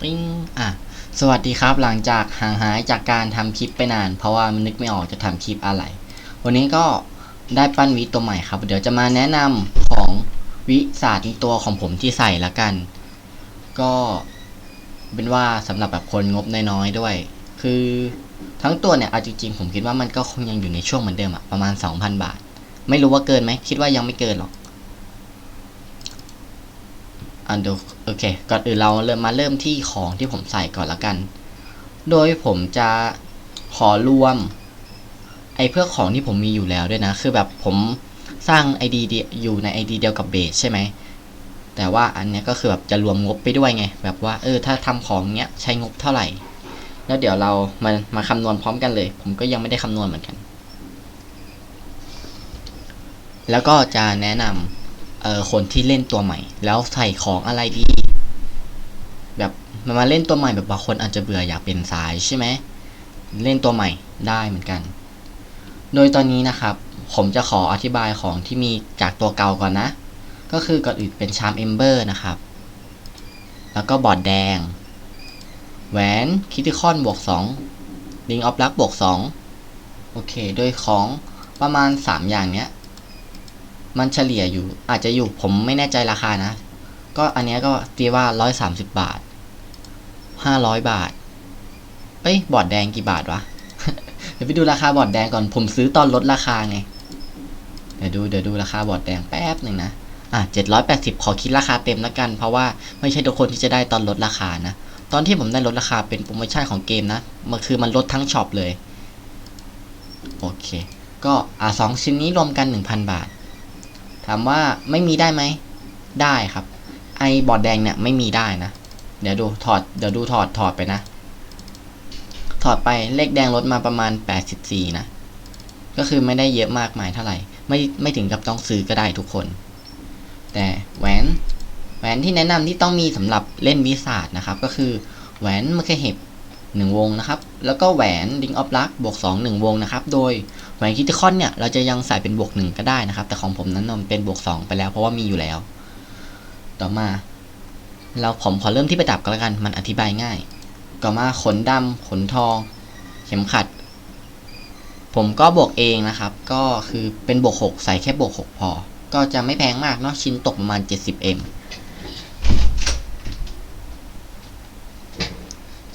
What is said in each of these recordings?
ปิ้งอะ สวัสดีครับ หลังจากห่างหายจากการทำคลิปไปนาน เพราะว่ามันนึกไม่ออกจะทำคลิปอะไร วันนี้ก็ได้ปั้นวิตัวใหม่ครับ เดี๋ยวจะมาแนะนำของวิศาสตร์ตัวของผมที่ใส่ละกัน ก็เป็นว่าสำหรับแบบคนงบน้อยๆด้วย คือทั้งตัวเนี่ยเอาจริงๆผมคิดว่ามันก็คงยังอยู่ในช่วงเหมือนเดิมอะประมาณ 2,000 บาท ไม่รู้ว่าเกินไหมคิดว่ายังไม่เกินหรอก อันดูโอเคก่อนอื่นเราเริ่มมาเริ่มที่ของที่ผมใส่ก่อนละกัน โดยผมจะขอรวม ไอ้เพื่อของที่ผมมีอยู่แล้วด้วยนะ คือแบบผมสร้าง ID เดียอยู่ใน ID เดียวกับเบสใช่ไหมแต่ว่าอันเนี้ยก็คือแบบจะรวมงบไปด้วยไง แบบว่าเออถ้าทำของเนี้ยใช้งบเท่าไหร่ แล้วเดี๋ยวเรามามาคำนวณพร้อมกันเลย ผมก็ยังไม่ได้คำนวณเหมือนกัน แล้วก็จะแนะนำ เออคนที่เล่นตัวใหม่ แล้วใส่ของอะไรดี แบบมันมาเล่นตัวใหม่แบบบางคนอาจจะเบื่ออยากเป็นสายใช่ไหมเล่นตัวใหม่ได้เหมือนกัน โดยตอนนี้นะครับ ผมจะขออธิบายของที่มีจากตัวเก่าก่อนนะ ก็คือก่อนอื่นเป็นชามเอมเบอร์นะครับ แล้วก็บอร์ดแดง แหวนคิติคอนบวก2ลิงออฟลักบวก2โอเค โดยของประมาณ 3 อย่างเนี้ย มันเฉลี่ยอยู่ อาจจะอยู่ผมไม่แน่ใจราคานะ ก็อันเนี้ยก็ตีว่าร้อยสามสิบบาทห้าร้อยบาท เอ้ย บอร์ดแดงกี่บาทวะ เดี๋ยวไปดูราคาบอร์ดแดงก่อน ผมซื้อตอนลดราคาไง เดี๋ยวดู เดี๋ยวดูราคาบอร์ดแดงแป๊บหนึ่งนะ อะเจ็ดร้อยแปดสิบขอคิดราคาเต็มแล้วกัน เพราะว่าไม่ใช่ทุกคนที่จะได้ตอนลดราคานะ ตอนที่ผมได้ลดราคาเป็นโปรโมชั่นของเกมนะ มันคือมันลดทั้งช็อปเลย โอเค ก็อะสองชิ้นนี้รวมกันหนึ่งพันบาท ถามว่าไม่มีได้ไหม ได้ครับ ไอบอดแดงเนี่ยไม่มีได้นะ เดี๋ยวดูถอดเดี๋ยวดูถอดถอดไปนะ ถอดไปเลขแดงลดมาประมาณ 84 นะ ก็คือไม่ได้เยอะมากมายเท่าไหร่ ไม่ไม่ถึงกับต้องซื้อก็ได้ทุกคน แต่แหวนแหวนที่แนะนำที่ต้องมีสำหรับเล่นวิสาดนะครับ ก็คือแหวนมะเขือเห็บหนึ่งวงนะครับ แล้วก็แหวนดิงออฟลักบวก2 1วงนะครับ โดย แหวนคิติคอนเนี่ยเราจะยังใส่เป็นบวกหนึ่งก็ได้นะครับ แต่ของผมนั้นมันเป็นบวกสองไปแล้ว เพราะว่ามีอยู่แล้ว ต่อมา เราผมขอเริ่มที่ประดับกันแล้วกันมันอธิบายง่าย ต่อมาขนดำขนทอง เข็มขัด ผมก็บวกเองนะครับ ก็คือเป็นบวกหกใส่แค่บวกหกพอ ก็จะไม่แพงมากเนาะชิ้นตกประมาณ 70m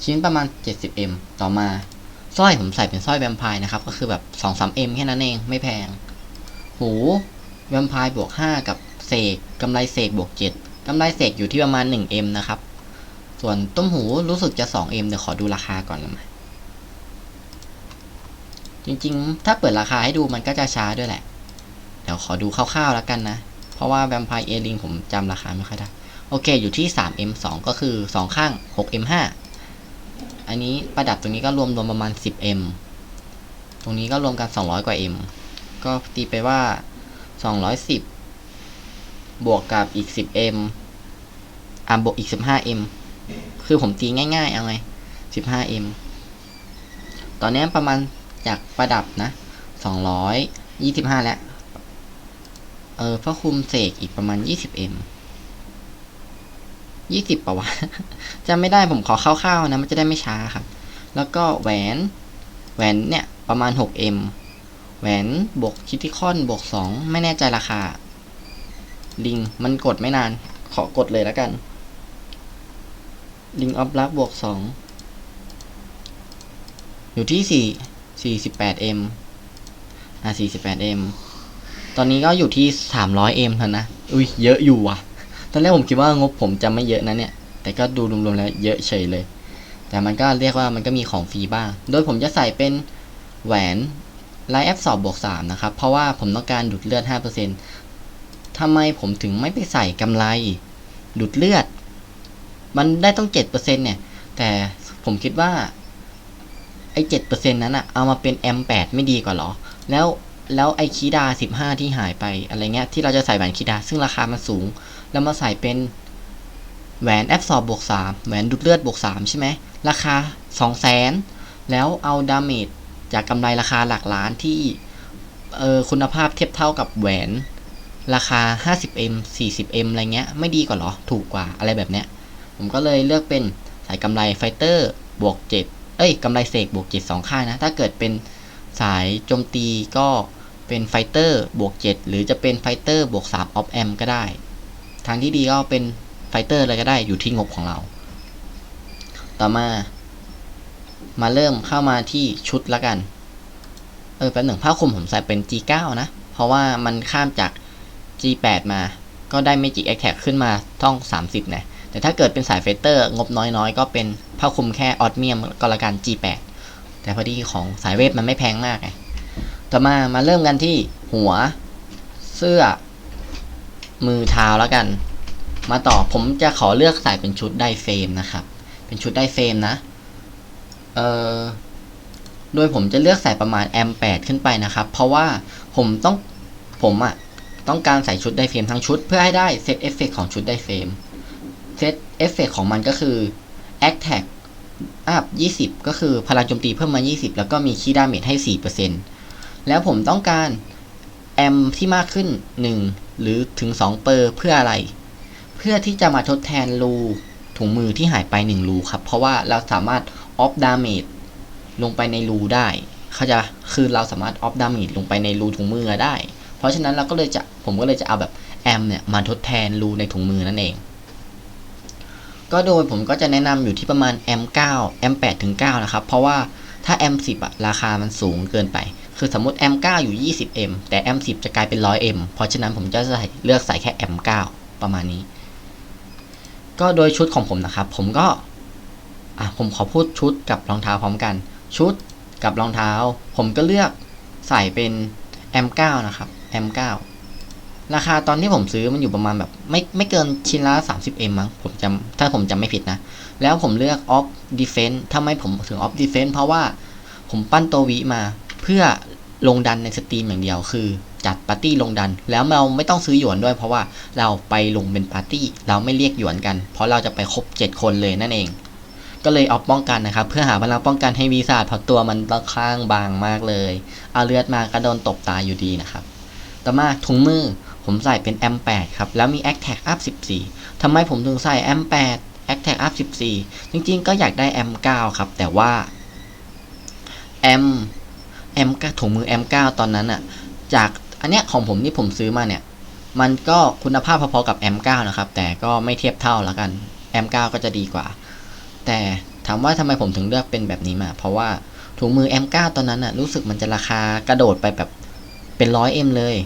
ชิ้นประมาณ 70m ต่อมา ร้อยผมใส่เป็นสร้อยแวมไพร์นะครับ ก็คือแบบ2 3 m แค่นั้นเองไม่แพง หูแวมไพร์บวก5กับเสกกำไรเสกบวก7กำไรเสกอยู่ที่ประมาณ 1m นะครับ ส่วนต้มหูรู้สึกจะ 2m เอ็มเดี๋ยวขอดูราคาก่อนเลยจริงๆ ถ้าเปิดราคาให้ดูมันก็จะช้าด้วยแหละ เดี๋ยวขอดูคร่าวๆแล้วกันนะ เพราะว่าแวมไพร์เอลิงผมจำราคาไม่ค่อยได้ โอเค อยู่ที่ 3m 2ก็คือ 2 ข้าง 6m 5 อันนี้ประดับตรงนี้ก็รวมรวมประมาณ 10m ตรงนี้ก็รวมกัน 200 กว่า m ก็ตีไปว่า 210 บวกกับอีก 10m อะบวกอีก 15m คือผมตีง่ายๆ เอาไง 15m ตอนนี้ประมาณจากประดับนะ 225 แล้ว เออพระคุมเสกอีกประมาณ 20m ยี่สิบปะวะจำไม่ได้ผมขอคร่าวๆนะ มันจะได้ไม่ช้าครับ แล้วก็แหวน แหวนเนี่ยประมาณ 6m แหวนบวกคิติคอนบวก 2 ไม่แน่ใจราคา ลิงมันกดไม่นาน ขอกดเลยแล้วกัน ลิงออฟลักบวก 2 อยู่ที่4 48m อะ 48m ตอนนี้ก็อยู่ที่ 300m เท่านะ อุ้ยเยอะอยู่ว่ะ ตอนแรกผมคิดว่างบผมจะไม่เยอะนะเนี่ย แต่ก็ดูรวมๆแล้วเยอะเฉยเลย แต่มันก็เรียกว่ามันก็มีของฟรีบ้าง โดยผมจะใส่เป็นแหวนไลท์แอปสอบบวก3นะครับ เพราะว่าผมต้องการดูดเลือด 5%ทำไมผมถึงไม่ไปใส่กำไร ดูดเลือด มันได้ต้อง 7%เนี่ย แต่ผมคิดว่าไอ้7%นั้นอะเอามาเป็น M8 ไม่ดีกว่าหรอ แล้วแล้วไอ้คีดา15ที่หายไปอะไรเงี้ยที่เราจะใส่แหวนคีดา ซึ่งราคามันสูง แล้วมาใส่เป็นแหวนแอปสอบบวก3แหวนดูดเลือดบวก3ใช่ไหมราคา 2 0 0 0 0 0แล้วเอาดาเมจจากกำไรราคาหลักล้านที่เออคุณภาพเทียบเท่ากับแหวนราคา 50m 40m อะไรเงี้ย ไม่ดีกว่าหรอ ถูกกว่าอะไรแบบเนี้ย ผมก็เลยเลือกเป็นสายกำไรไฟเตอร์บวกเจ็ดเอ้ยกำไรเสกบวกเจ็ดสองข้างนะ ถ้าเกิดเป็นสายโจมตีก็เป็นไฟเตอร์บวกเจ็ดหรือจะเป็นไฟเตอร์บวกสามออฟแอมก็ได้ ทางที่ดีก็เป็นไฟเตอร์เลยก็ได้อยู่ที่งบของเรา ต่อมา มาเริ่มเข้ามาที่ชุดละกัน เออแป๊บหนึ่งผ้าคลุมผมใส่เป็น G9 นะ เพราะว่ามันข้ามจาก G8 มา ก็ได้ Magic Attack ขึ้นมาต้อง 30 นะ แต่ถ้าเกิดเป็นสายเฟเตอร์งบน้อยๆ ก็เป็นผ้าคลุมแค่ออดเมียมก็ละกัน G8 แต่พอดีของสายเวทมันไม่แพงมากไง ต่อมามาเริ่มกันที่หัว เสื้อ มือเท้าแล้วกัน มาต่อผมจะขอเลือกใส่เป็นชุดไดเฟรมนะครับ เป็นชุดไดเฟรมนะ เอ่อ โดยผมจะเลือกใส่ประมาณแอม8ขึ้นไปนะครับ เพราะว่าผมต้องผมอะต้องการใส่ชุดไดเฟรมทั้งชุดเพื่อให้ได้เซตเอฟเฟกของชุดไดเฟรมเซตเอฟเฟกของมันก็คือ a t t a c อัพ20 ก็คือพลังโจมตีเพิ่มมา 20 แล้วก็มีคีดาเมจให้ 4%แล้วผมต้องการแอมที่มากขึ้น 1 หรือถึง 2 เปอร์เพื่ออะไร เพื่อที่จะมาทดแทนรูถุงมือที่หายไป 1 รูครับ เพราะว่าเราสามารถออฟดาเมจลงไปในรูได้ เขาจะคือเราสามารถออฟดาเมจลงไปในรูถุงมือได้ เพราะฉะนั้นเราก็เลยจะผมก็เลยจะเอาแบบแอมเนี่ยมาทดแทนรูในถุงมือนั่นเอง ก็โดยผมก็จะแนะนำอยู่ที่ประมาณ M9 M8 ถึง9นะครับ เพราะว่าถ้า M10 อะราคามันสูงเกินไป คือสมมติ M9 อยู่ 20M แต่ M10 จะกลายเป็น 100M เพราะฉะนั้นผมจะใส่เลือกใส่แค่ M9 ประมาณนี้ ก็โดยชุดของผมนะครับ ผมก็ อะผมขอพูดชุดกับรองเท้าพร้อมกัน ชุดกับรองเท้า ผมก็เลือกใส่เป็น M9 นะครับ M9 ราคาตอนที่ผมซื้อมันอยู่ประมาณแบบไม่ไม่เกินชิ้นละ 30M มั้งผมจำถ้าผมจำไม่ผิดนะ แล้วผมเลือก off defense ทำไมผมถึง off defense เพราะว่าผมปั้นตัววิมาเพื่อ ลงดันในสตรีมอย่างเดียวคือ จัดปาร์ตี้ลงดัน แล้วเราไม่ต้องซื้อหยวนด้วย เพราะว่าเราไปลงเป็นปาร์ตี้เราไม่เรียกหยวนกัน เพราะเราจะไปครบ 7 คนเลยนั่นเอง ก็เลยออฟป้องกันนะครับ เพื่อหาพลังป้องกันให้วีซ่าเพราะตัวมันค่อนข้างบางมากเลยเอาเลือดมาก็โดนตบตายอยู่ดีนะครับ ต่อมาถุงมือผมใส่เป็น M8 ครับแล้วมี a c t a g Up 14ทำไมผมถึงใส่ M8 a c t a g Up 14จริงๆ ก็อยากได้ M9 ครับแต่ว่า M M ถุงมือ M9 ตอนนั้นอะจากอันเนี้ยของผมที่ผมซื้อมาเนี่ย มันก็คุณภาพพอๆกับ M9 นะครับ แต่ก็ไม่เทียบเท่าแล้วกัน M9 ก็จะดีกว่า แต่ถามว่าทำไมผมถึงเลือกเป็นแบบนี้มา เพราะว่าถุงมือ M9 ตอนนั้นอะรู้สึกมันจะราคากระโดดไปแบบเป็นร้อยเอ็มเลย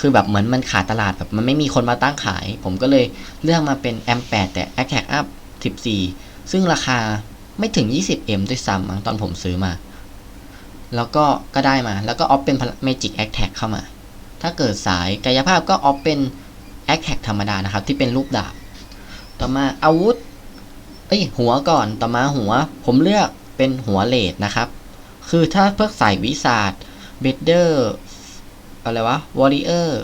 คือแบบเหมือนมันขาดตลาดแบบมันไม่มีคนมาตั้งขาย ผมก็เลยเลือกมาเป็น M8 แต่ Attack Up 14 ซึ่งราคาไม่ถึง 20M ด้วยซ้ำตอนผมซื้อมา แล้วก็ก็ได้มา แล้วก็ออฟเป็น Magic Attack เข้ามา ถ้าเกิดสายกายภาพก็ออฟเป็น Attack ธรรมดานะครับ ที่เป็นรูปดาบ ต่อมาอาวุธ เอ้ยหัวก่อน ต่อมาหัว ผมเลือกเป็นหัวเลดนะครับ คือถ้าเพื่อใส่วิสาดเบเดอร์อะไรวะวอริเออร์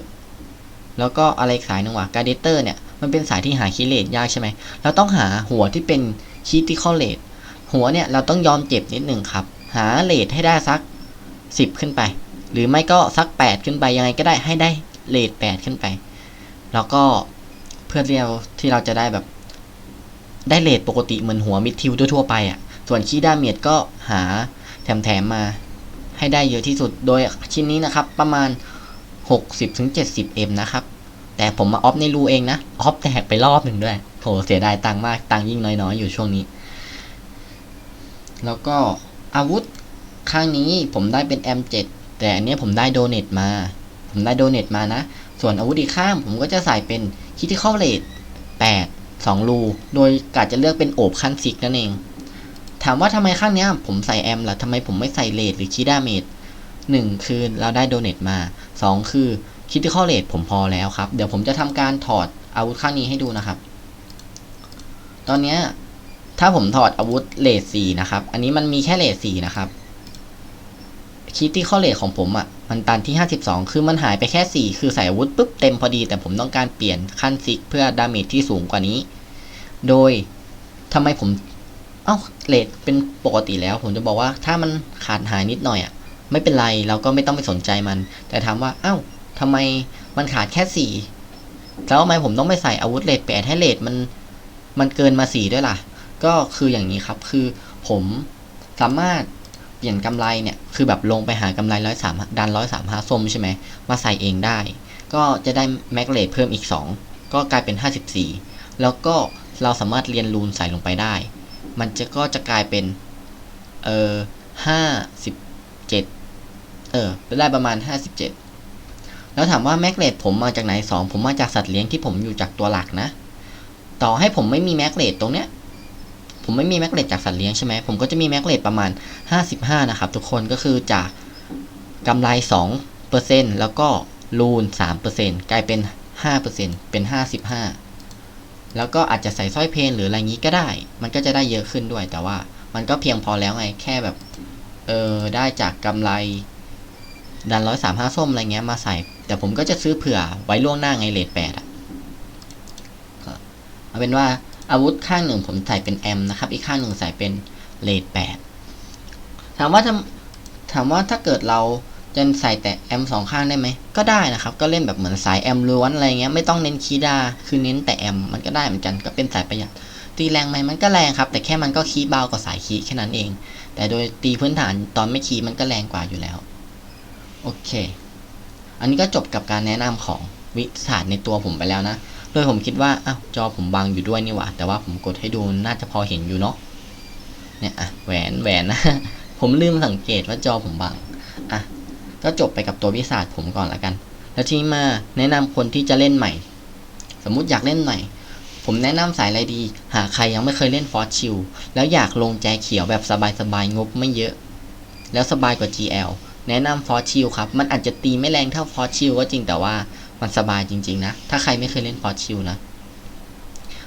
แล้วก็อะไรสายหนึ่งวะการเดเตอร์เนี่ย มันเป็นสายที่หาคีเลดยากใช่ไหมเราต้องหาหัวที่เป็นคีติคอลเลดหัวเนี่ยเราต้องยอมเจ็บนิดหนึ่งครับ หาเลดให้ได้สัก 10 ขึ้นไป หรือไม่ก็สัก 8 ขึ้นไปยังไงก็ได้ให้ได้เลด8ขึ้นไป แล้วก็เพื่อเรียวที่เราจะได้แบบ ได้เลทปกติเหมือนหัวมิดทิวทั่วๆไปอะ่ะ ส่วนคีดาเมียดก็หาแถมๆมาให้ได้เยอะที่สุดโดยชิ้นนี้นะครับประมาณ 60-70M นะครับ แต่ผมมาออฟในรูเองนะออฟแตกไปรอบหนึ่งด้วยโหเสียดายตังมากตังยิ่งน้อยๆ อยู่ช่วงนี้ แล้วก็ อาวุธ ข้างนี้ผมได้เป็น M7 แต่อันนี้ผมได้โดเนตมา ผมได้โดเนตมานะ ส่วนอาวุธอีกข้าง ผมก็จะใส่เป็นคิติคอลเลต8 2รูโดยกาจะเลือกเป็นโอบขั้นซิกนั่นเอง ถามว่าทำไมข้างนี้ผมใส่แอมล่ะทำไมผมไม่ใส่เลดหรือคีดาเมจหนึ่งคือเราได้โดเนตมา 2 คือคิติคอลเลตผมพอแล้วครับ เดี๋ยวผมจะทำการถอดอาวุธข้างนี้ให้ดูนะครับ ตอนนี้ ถ้าผมถอดอาวุธเลดสี่นะครับ อันนี้มันมีแค่เลดสี่นะครับคิติคอเลตของผมอะ่ะ มันตันที่ 52 คือมันหายไปแค่ 4 คือใส่อาวุธปุ๊บเต็มพอดี แต่ผมต้องการเปลี่ยนขั้นซิกเพื่อดาเมจที่สูงกว่านี้ โดยทำไมผม เอ้าเลทเป็นปกติแล้ว ผมจะบอกว่าถ้ามันขาดหายนิดหน่อยอะ่ะ ไม่เป็นไรเราก็ไม่ต้องไปสนใจมัน แต่ถามว่าเอ้าทำไมมันขาดแค่ 4 แล้วทำไมผมต้องไปใส่อาวุธเลทแปดให้เลทมัน มันเกินมา 4 ด้วยล่ะ ก็คืออย่างนี้ครับ คือผมสามารถเปลี่ยนกำไรเนี่ย คือแบบลงไปหากำไรร้อยสามดันร้อยสามห้าส้มใช่ไหม มาใส่เองได้ ก็จะได้แม็กเลทเพิ่มอีก 2 ก็กลายเป็น 54 แล้วก็เราสามารถเรียนรูนใส่ลงไปได้ มันจะก็จะกลายเป็น เออห้าสิบเจ็ดเออ ได้ประมาณ 57 แล้วถามว่าแม็กเลทผมมาจากไหน 2 ผมมาจากสัตว์เลี้ยงที่ผมอยู่จากตัวหลักนะ ต่อให้ผมไม่มีแม็กเลทตรงเนี้ย ผมไม่มีแมกเลทจากสัตว์เลี้ยงใช่ไหมผมก็จะมีแมกเลทประมาณ 55 นะครับ ทุกคนก็คือจากกำไร 2%แล้วก็รูน 3%กลายเป็น 5%เป็น 55 แล้วก็อาจจะใส่สร้อยเพนหรืออะไรงี้ก็ได้ มันก็จะได้เยอะขึ้นด้วย แต่ว่ามันก็เพียงพอแล้วไง แค่แบบ เออได้จากกำไรดันร้อยสามห้าส้มอะไรเงี้ยมาใส่ แต่ผมก็จะซื้อเผื่อไว้ล่วงหน้าไงเลทแปดอะเอาเป็นว่า อาวุธข้างหนึ่งผมใส่เป็นแอมนะครับ อีกข้างหนึ่งใส่เป็นเลทแปดถามว่าถามว่าถ้าเกิดเราจะใส่แต่แอมสองข้างได้ไหม ก็ได้นะครับ ก็เล่นแบบเหมือนสายแอมล้วนอะไรเงี้ย ไม่ต้องเน้นคีดา คือเน้นแต่แอมมันก็ได้เหมือนกัน ก็เป็นสายประหยัด ตีแรงไหมมันก็แรงครับ แต่แค่มันก็คีเบากว่าสายคีแค่นั้นเอง แต่โดยตีพื้นฐานตอนไม่คีมันก็แรงกว่าอยู่แล้ว โอเค อันนี้ก็จบกับการแนะนำของวิสาสตร์ในตัวผมไปแล้วนะ โดยผมคิดว่าอ้าวจอผมบังอยู่ด้วยนี่หว่า แต่ว่าผมกดให้ดูน่าจะพอเห็นอยู่เนาะเนี่ยอะแหวนแหวนนะ ผมลืมสังเกตว่าจอผมบังอะก็จบไปกับตัววิสาสตผมก่อนละกัน แล้วทีนี้มาแนะนำคนที่จะเล่นใหม่ สมมุติอยากเล่นใหม่ผมแนะนำสายอะไรดี หากใครยังไม่เคยเล่นฟอร์ชิลแล้วอยากลงแจเขียวแบบสบายๆงบไม่เยอะ แล้วสบายกว่า GL แนะนำฟอร์ชิลครับ มันอาจจะตีไม่แรงเท่าฟอร์ชิลก็จริงแต่ว่า มันสบายจริงๆนะ ถ้าใครไม่เคยเล่นฟอชิลนะ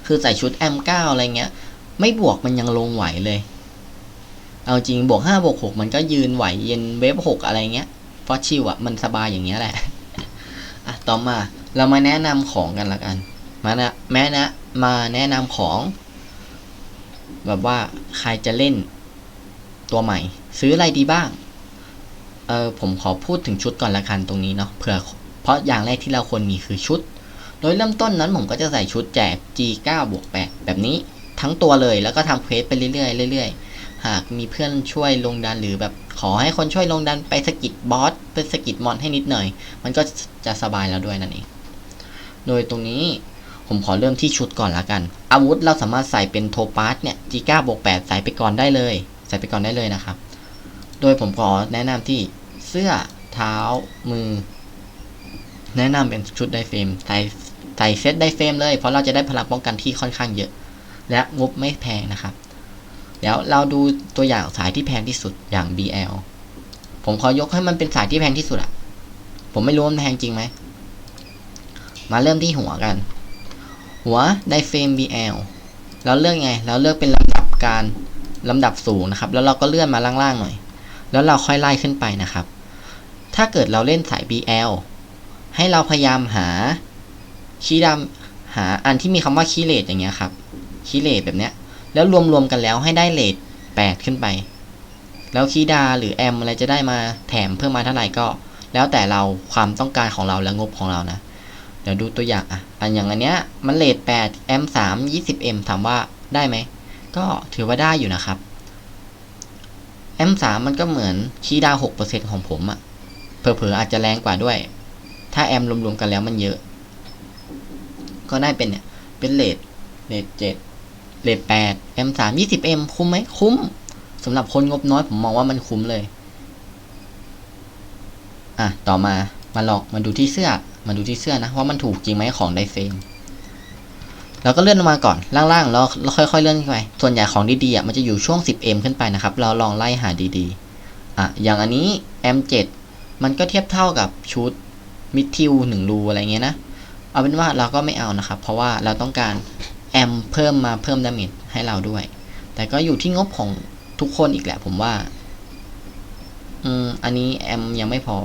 คือใส่ชุด M9 อะไรเงี้ย ไม่บวกมันยังลงไหวเลย เอาจริงบวก5บวก6มันก็ยืนไหวเย็นเวฟ6อะไรเงี้ยฟอชิลอะมันสบายอย่างเงี้ยแหละ อะต่อมาเรามาแนะนำของกันละกัน มานะแม้นะ มาแนะนำของ แบบว่าใครจะเล่นตัวใหม่ ซื้ออะไรดีบ้างเออผมขอพูดถึงชุดก่อนละกันตรงนี้เนาะเผื่อ ราะอย่างแรกที่เราควรมีคือชุด โดยเริ่มต้นนั้นผมก็จะใส่ชุดแจก G9 บวก8แบบนี้ทั้งตัวเลยแล้วก็ทำเควสไปเรื่อยๆเรื่อยๆ หากมีเพื่อนช่วยลงดันหรือแบบขอให้คนช่วยลงดันไปสกิดบอสไปสกิดมอนให้นิดหน่อย มันก็จะสบายแล้วด้วยนั่นเอง โดยตรงนี้ผมขอเริ่มที่ชุดก่อนละกัน อาวุธเราสามารถใส่เป็นโทปาสเนี่ย G9 บวก8ใส่ไปก่อนได้เลย ใส่ไปก่อนได้เลยนะครับ โดยผมขอแนะนำที่เสื้อเท้ามือ แนะนำเป็นชุดไดเฟรมใส่ใส่เซตไดเฟรมเลย เพราะเราจะได้พลังป้องกันที่ค่อนข้างเยอะ และงบไม่แพงนะครับ เดี๋ยวเราดูตัวอย่างสายที่แพงที่สุดอย่าง BL ผมขอยกให้มันเป็นสายที่แพงที่สุดอะผมไม่รู้ว่ามันแพงจริงไหม มาเริ่มที่หัวกัน หัวไดเฟรม BL เราเลือกไง เราเลือกเป็นลำดับการลำดับสูงนะครับ แล้วเราก็เลื่อนมาล่างๆหน่อย แล้วเราค่อยไล่ขึ้นไปนะครับ ถ้าเกิดเราเล่นสาย BL ให้เราพยายามหาคีย์ดำหาอันที่มีคำว่าคีย์เลทอย่างเงี้ยครับคีย์เลทแบบเนี้ย แล้วรวมๆกันแล้วให้ได้เลท8ขึ้นไป แล้วคีย์ดาหรือแอมอะไรจะได้มาแถมเพิ่มมาเท่าไหร่ก็ แล้วแต่เราความต้องการของเราและงบของเรานะเดี๋ยวดูตัวอย่างอะอันอย่างอันเนี้ยมันเลท8แอม3 20 m ถามว่าได้ไหมก็ถือว่าได้อยู่นะครับ M3 มันก็เหมือนคีย์ดาว6%ของผมอะ่ะเผลอๆอาจจะแรงกว่าด้วย ถ้าแอมรวมๆกันแล้วมันเยอะ ก็ได้เป็นเนี่ย เป็นเลทเลท7เลท8 M3 20M คุ้มไหมคุ้มสำหรับคนงบน้อยผมมองว่ามันคุ้มเลย อะ ต่อมา มาลองมาดูที่เสื้อ มาดูที่เสื้อนะว่ามันถูกจริงไหมของไดเฟรมเราก็เลื่อนลงมาก่อนล่างๆแล้วเราค่อยๆเลื่อนขึ้นไป ส่วนใหญ่ของดีๆอะมันจะอยู่ช่วง 10M ขึ้นไปนะครับ เราลองไล่หาดีๆ อะ อย่างอันนี้ M7 มันก็เทียบเท่ากับชุด มิดทิวหนึ่งรูอะไรเงี้ยนะ เอาเป็นว่าเราก็ไม่เอานะครับ เพราะว่าเราต้องการแอมเพิ่มมาเพิ่มดาเมจให้เราด้วย แต่ก็อยู่ที่งบของทุกคนอีกแหละผมว่า อืม อันนี้แอมยังไม่พอ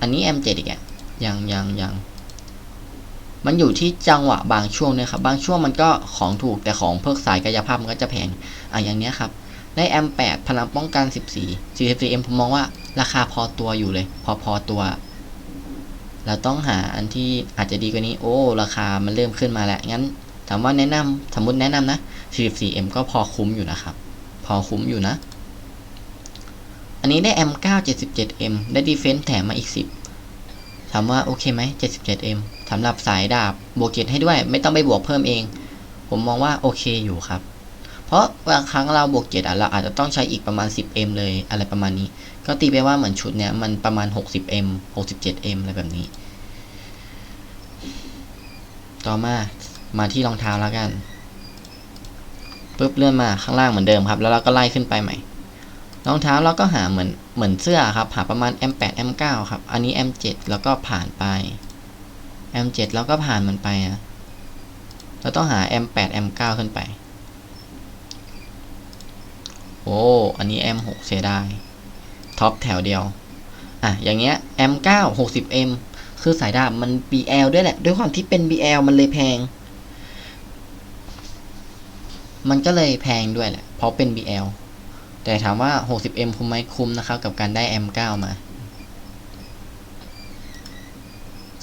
อันนี้ M7 อีกอะยังยังยังมันอยู่ที่จังหวะบางช่วงเนี่ยครับ บางช่วงมันก็ของถูกแต่ของเพิกสายกายภาพมันก็จะแพงอะอย่างเนี้ยครับ ได้ M8 พลังป้องกัน14 44M ผมมองว่าราคาพอตัวอยู่เลย พอพอตัว เราต้องหาอันที่อาจจะดีกว่านี้ โอ้ ราคามันเริ่มขึ้นมาแล้วงั้นถามว่าแนะนำสมมติแนะนำนะ 44M ก็พอคุ้มอยู่นะครับ พอคุ้มอยู่นะ อันนี้ได้ M9 77M ได้ Defense แถมมาอีก 10 ถามว่าโอเคไหม 77M สำหรับสายดาบบวกเจ็ดให้ด้วย ไม่ต้องไปบวกเพิ่มเอง ผมมองว่าโอเคอยู่ครับ เพราะบางครั้งเราบวกเจ็ดอะเราอาจจะต้องใช้อีกประมาณ 10M เลยอะไรประมาณนี้ ก็ตีไปว่าเหมือนชุดเนี้ยมันประมาณ 60M 67M อะไรแบบนี้ ต่อมามาที่รองเท้าแล้วกันปุ๊บเลื่อนมาข้างล่างเหมือนเดิมครับ แล้วเราก็ไล่ขึ้นไปใหม่รองเท้าเราก็หาเหมือนเหมือนเสื้อครับ หาประมาณ M8 M9 ครับ อันนี้ M7 แล้วก็ผ่านไป M7 แล้วก็ผ่านมันไปอะเราต้องหา M8 M9 ขึ้นไป โอ้อันนี้ M6 เสียดายท็อปแถวเดียว อะ อย่างเงี้ย M9 60M คือสายดาบมัน BL ด้วยแหละ ด้วยความที่เป็น BL มันเลยแพง มันก็เลยแพงด้วยแหละ เพราะเป็น BL แต่ถามว่า 60M คุ้มไหมคุ้มนะครับ กับการได้ M9 มา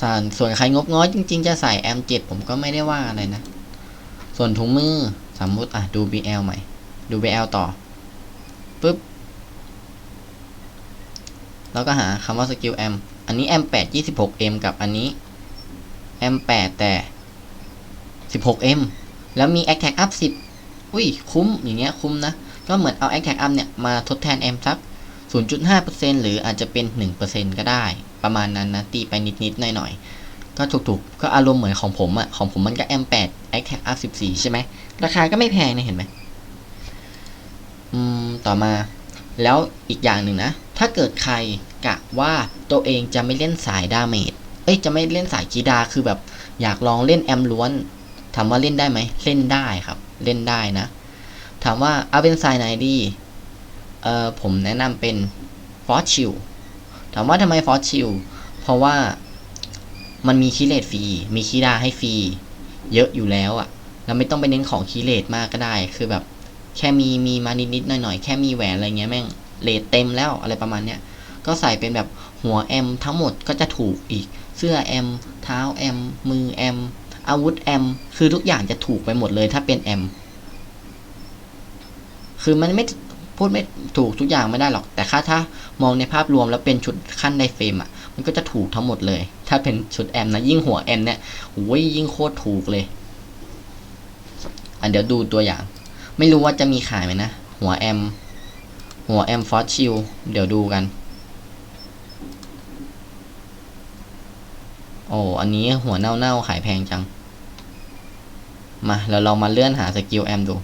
ส่วนส่วนใครงบน้อยจริง ๆ จะใส่ M7 ผมก็ไม่ได้ว่าอะไรนะ ส่วนถุงมือสมมุติอะดู BL ใหม่ ดู BL ต่อ ปึ๊บแล้วก็หาคำว่าสกิล M อันนี้ M8 26M กับอันนี้ M8 แต่ 16M แล้วมี Attack Up 10อุ้ยคุ้มอย่างเงี้ยคุ้มนะ ก็เหมือนเอา Attack Up เนี่ยมาทดแทน M สัก 0.5%หรืออาจจะเป็น 1%ก็ได้ ประมาณนั้นนะ ตีไปนิดๆหน่อยๆ ก็ถูกๆ ก็อารมณ์เหมือนของผมอะของผมมันก็ M8 Attack Up 14 ใช่ไหม ราคาก็ไม่แพงนะเห็นไหม อืมต่อมา แล้วอีกอย่างหนึ่งนะ ถ้าเกิดใครกะว่าตัวเองจะไม่เล่นสายดาเมจเอ้ยจะไม่เล่นสายกีดาคือแบบอยากลองเล่นแอมล้วนถามว่าเล่นได้ไหมเล่นได้ครับ เล่นได้นะ ถามว่าเอาเป็นสายไหนดีเอ่อผมแนะนำเป็นฟอสชิลถามว่าทำไมฟอสชิลเพราะว่ามันมีคีเลตฟรี มีคีดาให้ฟรี เยอะอยู่แล้วอะ่ะ เราไม่ต้องไปเน้นของคีเลตมากก็ได้ คือแบบ แค่มีมีมานิดๆหน่อยๆ แค่มีแหวนอะไรเงี้ยแม่งเลทเต็มแล้วอะไรประมาณเนี้ยก็ใส่เป็นแบบหัวแอมทั้งหมดก็จะถูกอีก เสื้อแอมเท้าแอมมือแอมอาวุธแอมคือทุกอย่างจะถูกไปหมดเลยถ้าเป็นแอมคือมันไม่พูดไม่ถูกทุกอย่างไม่ได้หรอก แต่ค่าถ้ามองในภาพรวมแล้วเป็นชุดขั้นในเฟรมอะ มันก็จะถูกทั้งหมดเลย ถ้าเป็นชุดแอมนะยิ่งหัวแอมเนี่ยโอ้ยยิ่งโคตรถูกเลย อันเดี๋ยวดูตัวอย่าง ไม่รู้ว่าจะมีขายไหมนะ หัวแอม หัวแอมฟอสชิลเดี๋ยวดูกัน โอ้อันนี้หัวเน่าๆขายแพงจัง มาเราลองมาเลื่อนหาสกิลแอมดู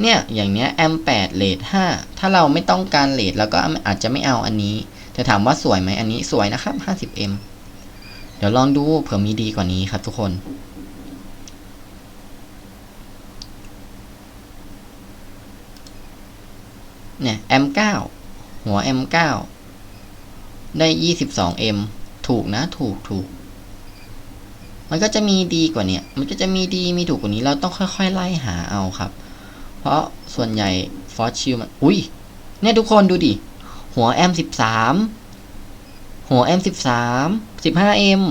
เนี่ย อย่างเนี้ยแอม8เลท5ถ้าเราไม่ต้องการเลทเราก็อาจจะไม่เอาอันนี้แต่ถามว่าสวยไหมอันนี้สวยนะครับ 50m เดี๋ยวลองดูเผื่อมีดีกว่านี้ครับทุกคน เนี่ย M9 หัว M9 ได้ 22M ถูกนะ ถูกถูก มันก็จะมีดีกว่าเนี่ย มันก็จะมีดีมีถูกกว่านี้ เราต้องค่อย ๆ ไล่หาเอาครับ เพราะส่วนใหญ่ฟอสชิลมัน อุ้ย เนี่ยทุกคนดูดิ หัว M13 หัว M13 15M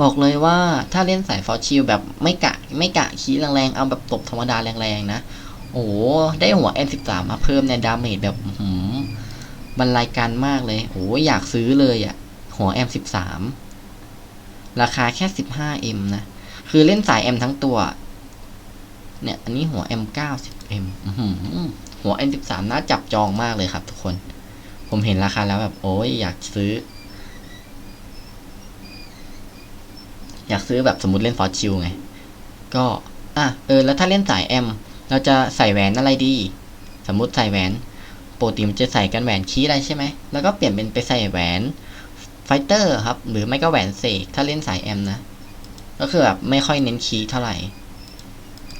บอกเลยว่าถ้าเล่นสายฟอสชิลแบบไม่กะไม่กะคีแรงๆ เอาแบบตบธรรมดาแรงๆนะ โอ้ได้หัว M13 มาเพิ่มในดาเมจแบบหืม บรรลัยกันมากเลยโอ้อยากซื้อเลยอะ่ะ หัว M13 ราคาแค่ 15M นะ คือเล่นสาย M ทั้งตัว เนี่ย อันนี้หัว M90M อื้อหือหัว M13 น่าจับจองมากเลยครับทุกคน ผมเห็นราคาแล้วแบบ โอ้ยอยากซื้อ อยากซื้อแบบสมมติเล่นฟอร์ชิลไง ก็ อะ เออ แล้วถ้าเล่นสาย M เราจะใส่แหวนอะไรดี สมมติใส่แหวน ปกติมันจะใส่กันแหวนคีอะไรใช่ไหมแล้วก็เปลี่ยนเป็นไปใส่แหวนไฟเตอร์ครับ หรือไม่ก็แหวนเสกถ้าเล่นสายแอมนะ ก็คือแบบไม่ค่อยเน้นคีย์เท่าไหร่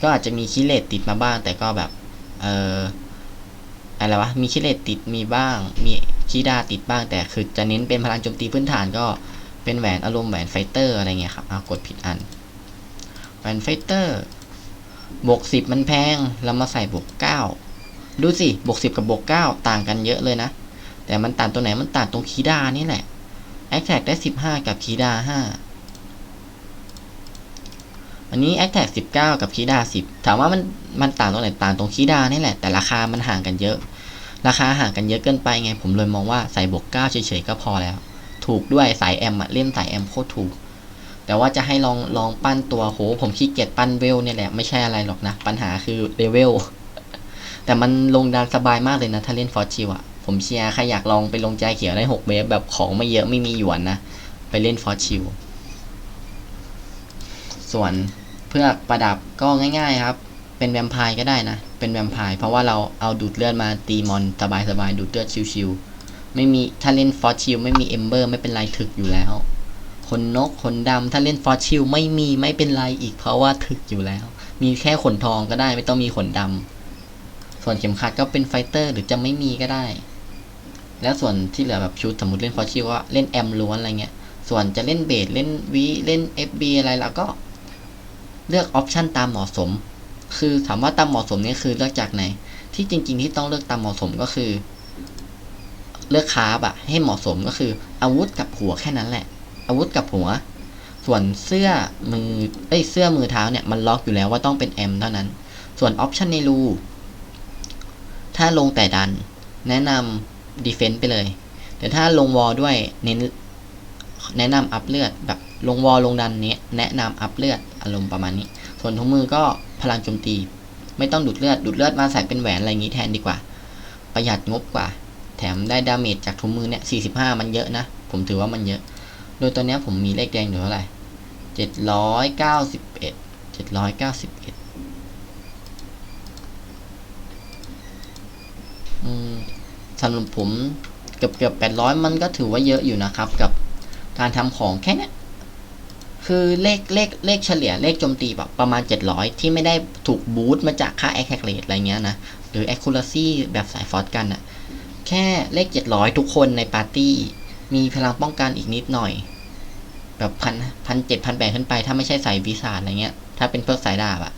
ก็อาจจะมีคีย์เลตติดมาบ้าง แต่ก็แบบ เอออะไรวะ มีคีย์เลตติดมีบ้าง มีคีย์ดาติดบ้าง แต่คือจะเน้นเป็นพลังโจมตีพื้นฐานก็เป็นแหวนอารมณ์แหวนไฟเตอร์อะไรเงี้ยครับเอากดผิดอัน แหวนไฟเตอร์บวกสิบมันแพง เรามาใส่บวกเก้า ดูสิบวกสิบกับบวกเก้าต่างกันเยอะเลยนะ แต่มันต่างตัวไหนมันต่างตรงคีดานี่แหละแอคแท็กได้สิบห้ากับคีดาห้าอันนี้ a c t a g 19 กับคีดา10 ถามว่ามันมันต่างตรงไหนต่างตรงคีดานี่แหละ แต่ราคามันห่างกันเยอะ ราคาห่างกันเยอะเกินไปไง ผมเลยมองว่าใส่บวก9เฉยๆก็พอแล้ว ถูกด้วยสายแอมอะเล่นสายแอมโคตรถูก แต่ว่าจะให้ลองลองปั้นตัวโห ผมขี้เกียจปั้นเวลเนี่ยแหละ ไม่ใช่อะไรหรอกนะ ปัญหาคือเลเวล แต่มันลงดานสบายมากเลยนะ ถ้าเล่นฟอร์ชิวอะผมเชียร์ใครอยากลองไปลงใจเขียวได้6เวฟแบบของไม่เยอะไม่มีหยวนนะ ไปเล่นฟอร์ชิวส่วนเพื่อประดับก็ง่าย ๆครับ เป็นแวมไพร์ก็ได้นะ เป็นแวมไพร์เพราะว่าเราเอาดูดเลือดมาตีมอนสบายๆดูดเลือดชิวๆไม่มีถ้าเล่นฟอร์ชิลไม่มีเอมเบอร์ไม่เป็นไรถึกอยู่แล้วขนนกขนดำถ้าเล่นฟอร์ชิลไม่มีไม่เป็นไรอีกเพราะว่าถึกอยู่แล้ว มีแค่ขนทองก็ได้ไม่ต้องมีขนดำ ส่วนเข็มขัดก็เป็นไฟเตอร์หรือจะไม่มีก็ได้ แล้วส่วนที่เหลือแบบชุดสมมติเล่นฟอร์ชิลก็เล่นแอมล้วนอะไรเงี้ย ส่วนจะเล่นเบสเล่นวีเล่น FB อะไรเราก็ เลือกออปชันตามเหมาะสม คือถามว่าตามเหมาะสมนี่คือเลือกจากไหน ที่จริง ๆ ที่ต้องเลือกตามเหมาะสมก็คือ เลือกคาร์บอะให้เหมาะสมก็คือ อาวุธกับหัวแค่นั้นแหละ อาวุธกับหัว ส่วนเสื้อมือเอ้ยเสื้อมือเท้าเนี่ยมันล็อกอยู่แล้วว่าต้องเป็น M เท่านั้น ส่วนออปชันในรู ถ้าลงแต่ดัน แนะนำดีเฟนต์ไปเลย แต่ถ้าลงวอลด้วยเน้นแนะนำอัพเลือด แบบลงวอลลงดันเนี้ยแนะนำอัพเลือดอารมณ์ประมาณนี้ ส่วนถุงมือก็พลังโจมตี ไม่ต้องดูดเลือดดูดเลือดมาใส่เป็นแหวนอะไรอย่างนี้แทนดีกว่า ประหยัดงบกว่า แถมได้ดาเมจจากถุงมือเนี่ย45 มันเยอะนะ ผมถือว่ามันเยอะ โดยตัวเนี้ผมมีเลขแดงอยู่เท่าไหร่791 791อืม สำหรับผมเกือบเกือบ800มันก็ถือว่าเยอะอยู่นะครับ กับการทำของแค่นี้คือเลขเลขเลขเฉลี่ยเลขโจมตีแบบประมาณ 700 ที่ไม่ได้ถูกบูตมาจากค่า attack rate อะไรเงี้ยนะ หรือ accuracy แบบสายฟอสกันอะแค่เลข 700 ทุกคนในปาร์ตี้ มีพลังป้องกันอีกนิดหน่อย แบบพันพันเจ็ดพันแปดขึ้นไป ถ้าไม่ใช่สายวิสาอะไรเงี้ย ถ้าเป็นพวกสายดาบอะ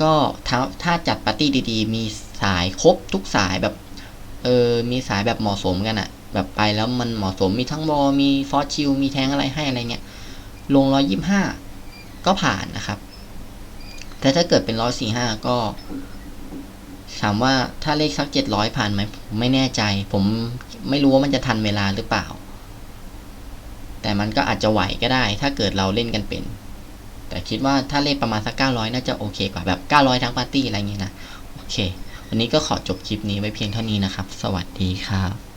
ก็ถ้าถ้าจัดปาร์ตี้ดีๆ มี สายครบทุกสายแบบเออมีสายแบบเหมาะสมกันอะแบบไปแล้วมันเหมาะสมมีทั้งบอมีฟอสชิลมีแทงอะไรให้อะไรเงี้ยลงร้อยยี่ห้าก็ผ่านนะครับ แต่ถ้าเกิดเป็นร้อยสี่ห้าก็ถามว่าถ้าเลขสักเจ็ดร้อยผ่านไหมผมไม่แน่ใจ ผมไม่รู้ว่ามันจะทันเวลาหรือเปล่า แต่มันก็อาจจะไหวก็ได้ ถ้าเกิดเราเล่นกันเป็น แต่คิดว่าถ้าเลขประมาณสักเก้าร้อยน่าจะโอเคกว่าแบบเก้าร้อยทั้งปาร์ตี้อะไรอย่างงี้นะโอเค วันนี้ก็ขอจบคลิปนี้ไว้เพียงเท่านี้นะครับ สวัสดีครับ